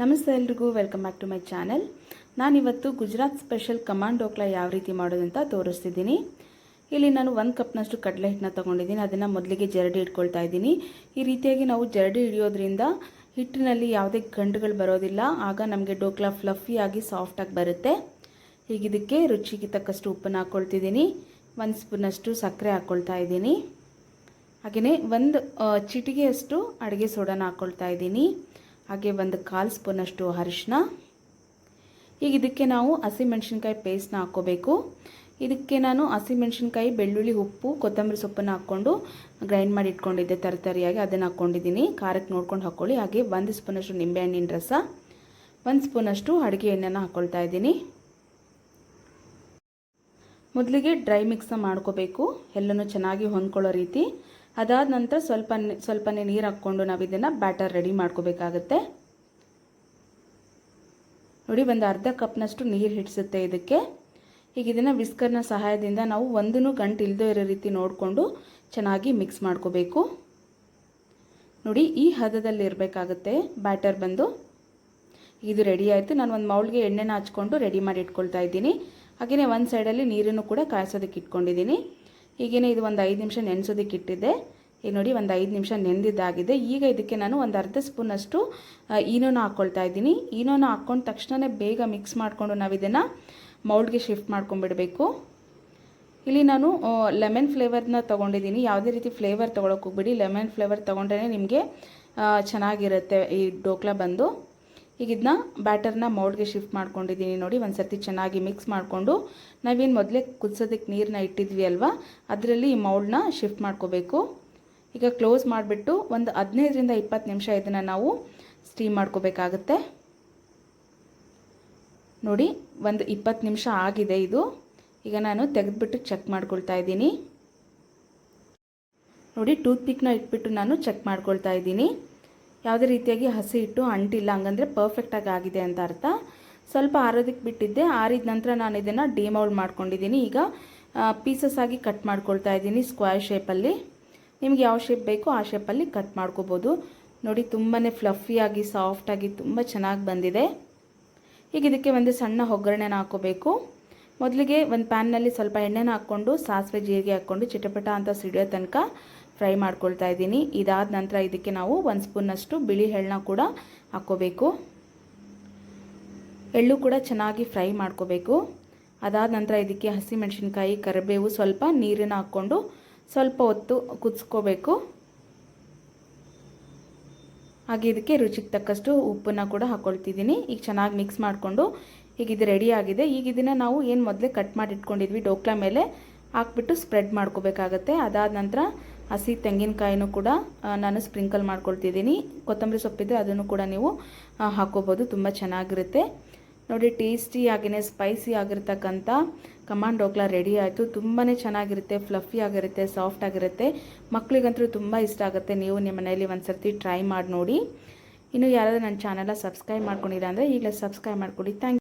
ನಮಸ್ತೆ ಎಲ್ರಿಗೂ welcome back to my channel ನಾನಿವತ್ತು ಗುಜರಾತ್ ಸ್ಪೆಷಲ್ ಕಮಾಂಡ್ ಡೋಕ್ಲಾ ಯಾವ ರೀತಿ ಮಾಡೋದಂತ ತೋರಿಸ್ತಿದ್ದೀನಿ. ಇಲ್ಲಿ ನಾನು ಒಂದು ಕಪ್ನಷ್ಟು ಕಡಲೆ ಹಿಟ್ಟನ್ನ ತೊಗೊಂಡಿದ್ದೀನಿ. ಅದನ್ನು ಮೊದಲಿಗೆ ಜರಡಿ ಇಟ್ಕೊಳ್ತಾ ಇದ್ದೀನಿ. ಈ ರೀತಿಯಾಗಿ ನಾವು ಜರಡಿ ಹಿಡಿಯೋದ್ರಿಂದ ಹಿಟ್ಟಿನಲ್ಲಿ ಯಾವುದೇ ಗಂಟುಗಳು ಬರೋದಿಲ್ಲ. ಆಗ ನಮಗೆ ಡೋಕ್ಲಾ ಫ್ಲಫಿಯಾಗಿ ಸಾಫ್ಟಾಗಿ ಬರುತ್ತೆ. ಈಗ ಇದಕ್ಕೆ ರುಚಿಗೆ ತಕ್ಕಷ್ಟು ಉಪ್ಪನ್ನು ಹಾಕ್ಕೊಳ್ತಿದ್ದೀನಿ ಒಂದು ಸ್ಪೂನಷ್ಟು ಸಕ್ಕರೆ ಹಾಕ್ಕೊಳ್ತಾ ಇದ್ದೀನಿ. ಹಾಗೆಯೇ ಒಂದು ಚಿಟಿಗೆಯಷ್ಟು ಅಡುಗೆ ಸೋಡಾನ ಹಾಕ್ಕೊಳ್ತಾ ಇದ್ದೀನಿ. ಹಾಗೆ ಒಂದು ಕಾಲು ಸ್ಪೂನಷ್ಟು ಅರಿಶಿನ ಈಗ ಇದಕ್ಕೆ ನಾವು ಹಸಿಮೆಣ್ಸಿನ್ಕಾಯಿ ಪೇಸ್ಟ್ನ ಹಾಕ್ಕೋಬೇಕು. ಇದಕ್ಕೆ ನಾನು ಹಸಿಮೆಣ್ಸಿನ್ಕಾಯಿ ಬೆಳ್ಳುಳ್ಳಿ, ಉಪ್ಪು, ಕೊತ್ತಂಬರಿ ಸೊಪ್ಪನ್ನು ಹಾಕ್ಕೊಂಡು ಗ್ರೈಂಡ್ ಮಾಡಿ ಇಟ್ಕೊಂಡಿದ್ದೆ ತರತರಿಯಾಗಿ ಅದನ್ನು ಹಾಕ್ಕೊಂಡಿದ್ದೀನಿ. ಖಾರಕ್ಕೆ ನೋಡ್ಕೊಂಡು ಹಾಕ್ಕೊಳ್ಳಿ ಹಾಗೆ ಒಂದು ಸ್ಪೂನಷ್ಟು ನಿಂಬೆಹಣ್ಣಿನ ರಸ, ಒಂದು ಸ್ಪೂನಷ್ಟು ಅಡುಗೆ ಎಣ್ಣೆನ ಹಾಕ್ಕೊಳ್ತಾ ಇದ್ದೀನಿ. ಮೊದಲಿಗೆ ಡ್ರೈ ಮಿಕ್ಸ್ನ ಮಾಡ್ಕೋಬೇಕು. ಎಲ್ಲನೂ ಚೆನ್ನಾಗಿ ಹೊಂದ್ಕೊಳ್ಳೋ ರೀತಿ. ಅದಾದ ನಂತರ ಸ್ವಲ್ಪ ಸ್ವಲ್ಪನೇ ನೀರು ಹಾಕ್ಕೊಂಡು ನಾವು ಇದನ್ನು ಬ್ಯಾಟರ್ ರೆಡಿ ಮಾಡ್ಕೋಬೇಕಾಗತ್ತೆ. ನೋಡಿ, ಒಂದು ಅರ್ಧ ಕಪ್ನಷ್ಟು ನೀರು ಹಿಡಿಸುತ್ತೆ ಇದಕ್ಕೆ. ಈಗ ಇದನ್ನು ವಿಸ್ಕರ್ನ ಸಹಾಯದಿಂದ ನಾವು ಒಂದೂ ಗಂಟು ಇಲ್ಲದೇ ಇರೋ ರೀತಿ ನೋಡಿಕೊಂಡು ಚೆನ್ನಾಗಿ ಮಿಕ್ಸ್ ಮಾಡ್ಕೋಬೇಕು. ನೋಡಿ, ಈ ಹದದಲ್ಲಿ ಇರಬೇಕಾಗುತ್ತೆ ಬ್ಯಾಟರ್ ಬಂದು. ಇದು ರೆಡಿ ಆಯಿತು. ನಾನು ಒಂದು ಮೌಲ್ಗೆ ಎಣ್ಣೆನ ಹಚ್ಕೊಂಡು ರೆಡಿ ಮಾಡಿ ಇಟ್ಕೊಳ್ತಾ ಇದ್ದೀನಿ. ಹಾಗೆಯೇ ಒಂದು ಸೈಡಲ್ಲಿ ನೀರನ್ನು ಕೂಡ ಕಾಯಿಸೋದಕ್ಕೆ ಇಟ್ಕೊಂಡಿದ್ದೀನಿ. ಹೀಗೇನೆ ಇದು ಒಂದು ಐದು ನಿಮಿಷ ನೆನೆಸೋದಕ್ಕೆ ಇಟ್ಟಿದ್ದೆ ಈಗ ನೋಡಿ ಒಂದು ಐದು ನಿಮಿಷ ನೆಂದಿದ್ದಾಗಿದೆ. ಈಗ ಇದಕ್ಕೆ ನಾನು ಒಂದು ಅರ್ಧ ಸ್ಪೂನಷ್ಟು ಈನೋನ ಹಾಕ್ಕೊಳ್ತಾ ಇದ್ದೀನಿ. ಈನೋನ ಹಾಕ್ಕೊಂಡ ತಕ್ಷಣವೇ ಬೇಗ ಮಿಕ್ಸ್ ಮಾಡಿಕೊಂಡು ನಾವು ಇದನ್ನು ಮೌಲ್ಡ್ಗೆ ಶಿಫ್ಟ್ ಮಾಡ್ಕೊಂಡ್ಬಿಡಬೇಕು. ಇಲ್ಲಿ ನಾನು ಲೆಮನ್ ಫ್ಲೇವರ್ನ ತೊಗೊಂಡಿದ್ದೀನಿ. ಯಾವುದೇ ರೀತಿ ಫ್ಲೇವರ್ ತೊಗೊಳಕ್ಕೆ ಹೋಗ್ಬಿಡಿ. ಲೆಮನ್ ಫ್ಲೇವರ್ ತೊಗೊಂಡ್ರೇ ನಿಮಗೆ ಚೆನ್ನಾಗಿರುತ್ತೆ ಈ ಡೋಕ್ಲಾ ಬಂದು. ಈಗ ಇದನ್ನ ಬ್ಯಾಟರ್ನ ಮೌಲ್ಡ್ಗೆ ಶಿಫ್ಟ್ ಮಾಡ್ಕೊಂಡಿದ್ದೀನಿ ನೋಡಿ. ಒಂದು ಸರ್ತಿ ಚೆನ್ನಾಗಿ ಮಿಕ್ಸ್ ಮಾಡಿಕೊಂಡು ನಾವೇನು ಮೊದಲೇ ಕುದಿಸೋದಕ್ಕೆ ನೀರನ್ನ ಇಟ್ಟಿದ್ವಿ ಅಲ್ವಾ? ಅದರಲ್ಲಿ ಈ ಮೌಲ್ಡ್ನ ಶಿಫ್ಟ್ ಮಾಡ್ಕೋಬೇಕು. ಈಗ ಕ್ಲೋಸ್ ಮಾಡಿಬಿಟ್ಟು ಒಂದು ಹದಿನೈದರಿಂದ ಇಪ್ಪತ್ತು ನಿಮಿಷ ಇದನ್ನು ನಾವು ಸ್ಟೀಮ್ ಮಾಡ್ಕೋಬೇಕಾಗತ್ತೆ. ನೋಡಿ, ಒಂದು ಇಪ್ಪತ್ತು ನಿಮಿಷ ಆಗಿದೆ ಇದು. ಈಗ ನಾನು ತೆಗೆದುಬಿಟ್ಟು ಚೆಕ್ ಮಾಡ್ಕೊಳ್ತಾ ಇದ್ದೀನಿ. ನೋಡಿ ಟೂತ್ ಪಿಕ್ನ ಇಟ್ಬಿಟ್ಟು ನಾನು ಚೆಕ್ ಮಾಡ್ಕೊಳ್ತಾ ಇದ್ದೀನಿ. ಯಾವುದೇ ರೀತಿಯಾಗಿ ಹಸಿ ಇಟ್ಟು ಅಂಟಿಲ್ಲ, ಹಂಗಂದರೆ ಪರ್ಫೆಕ್ಟಾಗಿ ಆಗಿದೆ ಅಂತ ಅರ್ಥ. ಸ್ವಲ್ಪ ಆರೋದಕ್ಕೆ ಬಿಟ್ಟಿದ್ದೆ, ಆರಿದ ನಂತರ ನಾನು ಇದನ್ನು ಡಿಮೌಲ್ಡ್ ಮಾಡ್ಕೊಂಡಿದ್ದೀನಿ. ಈಗ ಪೀಸಸ್ ಆಗಿ ಕಟ್ ಮಾಡ್ಕೊಳ್ತಾ ಇದ್ದೀನಿ ಸ್ಕ್ವೇರ್ ಶೇಪಲ್ಲಿ ನಿಮ್ಗೆ ಯಾವ ಶೇಪ್ ಬೇಕೋ ಆ ಶೇಪಲ್ಲಿ ಕಟ್ ಮಾಡ್ಕೋಬೋದು. ನೋಡಿ ತುಂಬಾ ಫ್ಲಫಿಯಾಗಿ ಸಾಫ್ಟಾಗಿ ತುಂಬ ಚೆನ್ನಾಗಿ ಬಂದಿದೆ. ಈಗ ಇದಕ್ಕೆ ಒಂದು ಸಣ್ಣ ಒಗ್ಗರಣೆನ ಹಾಕೋಬೇಕು. ಮೊದಲಿಗೆ ಒಂದು ಪ್ಯಾನ್ನಲ್ಲಿ ಸ್ವಲ್ಪ ಎಣ್ಣೆನ ಹಾಕ್ಕೊಂಡು, ಸಾಸಿವೆ ಜೀರಿಗೆ ಹಾಕ್ಕೊಂಡು, ಚಿಟಪಟ ಅಂತ ಸಿಡಿಯೋ ತನಕ ಫ್ರೈ ಮಾಡ್ಕೊಳ್ತಾ ಇದ್ದೀನಿ. ಇದಾದ ನಂತರ ಇದಕ್ಕೆ ನಾವು ಒಂದು ಸ್ಪೂನಷ್ಟು ಬಿಳಿ ಎಳ್ಳನ್ನ ಕೂಡ ಹಾಕ್ಕೋಬೇಕು. ಎಳ್ಳು ಕೂಡ ಚೆನ್ನಾಗಿ ಫ್ರೈ ಮಾಡ್ಕೋಬೇಕು. ಅದಾದ ನಂತರ ಇದಕ್ಕೆ ಹಸಿಮೆಣಸಿನ್ಕಾಯಿ, ಕರಿಬೇವು ಸ್ವಲ್ಪ ನೀರನ್ನು ಹಾಕ್ಕೊಂಡು ಸ್ವಲ್ಪ ಹೊತ್ತು ಕುದಿಸ್ಕೋಬೇಕು. ಹಾಗೆ ಇದಕ್ಕೆ ರುಚಿಗೆ ತಕ್ಕಷ್ಟು ಉಪ್ಪನ್ನು ಕೂಡ ಹಾಕ್ಕೊಳ್ತಿದ್ದೀನಿ ಈಗ ಚೆನ್ನಾಗಿ ಮಿಕ್ಸ್ ಮಾಡಿಕೊಂಡು ಈಗ ಇದು ರೆಡಿ ಆಗಿದೆ. ಈಗ ಇದನ್ನು ನಾವು ಏನು ಮೊದಲೇ ಕಟ್ ಮಾಡಿ ಇಟ್ಕೊಂಡಿದ್ವಿ ಡೋಕ್ಲಾ ಮೇಲೆ ಹಾಕ್ಬಿಟ್ಟು ಸ್ಪ್ರೆಡ್ ಮಾಡ್ಕೋಬೇಕಾಗತ್ತೆ. ಅದಾದ ನಂತರ ಹಸಿ ತೆಂಗಿನಕಾಯಿನೂ ಕೂಡ ನಾನು ಸ್ಪ್ರಿಂಕಲ್ ಮಾಡ್ಕೊಳ್ತಿದ್ದೀನಿ. ಕೊತ್ತಂಬರಿ ಸೊಪ್ಪಿದ್ರೆ ಅದನ್ನು ಕೂಡ ನೀವು ಹಾಕೋಬೋದು. ತುಂಬ ಚೆನ್ನಾಗಿರುತ್ತೆ. ನೋಡಿ, ಟೇಸ್ಟಿ ಹಾಗೆಯೇ ಸ್ಪೈಸಿ ಆಗಿರ್ತಕ್ಕಂಥ ಕಮಾಂಡ್ ರೆಡಿ ಆಯಿತು. ತುಂಬಾ ಚೆನ್ನಾಗಿರುತ್ತೆ, ಫ್ಲಫಿ ಆಗಿರುತ್ತೆ, ಸಾಫ್ಟ್ ಆಗಿರುತ್ತೆ. ಮಕ್ಕಳಿಗಂತೂ ತುಂಬ ಇಷ್ಟ ಆಗುತ್ತೆ. ನೀವು ನಿಮ್ಮ ಮನೆಯಲ್ಲಿ ಒಂದು ಸರ್ತಿ ಟ್ರೈ ಮಾಡಿ ನೋಡಿ. ಇನ್ನು ಯಾರಾದರೂ ನನ್ನ ಚಾನಲ್ನ ಸಬ್ಸ್ಕ್ರೈಬ್ ಮಾಡ್ಕೊಂಡಿಲ್ಲ ಅಂದರೆ ಈಗಲೇ ಸಬ್ಸ್ಕ್ರೈಬ್ ಮಾಡ್ಕೊಡಿ. ಥ್ಯಾಂಕ್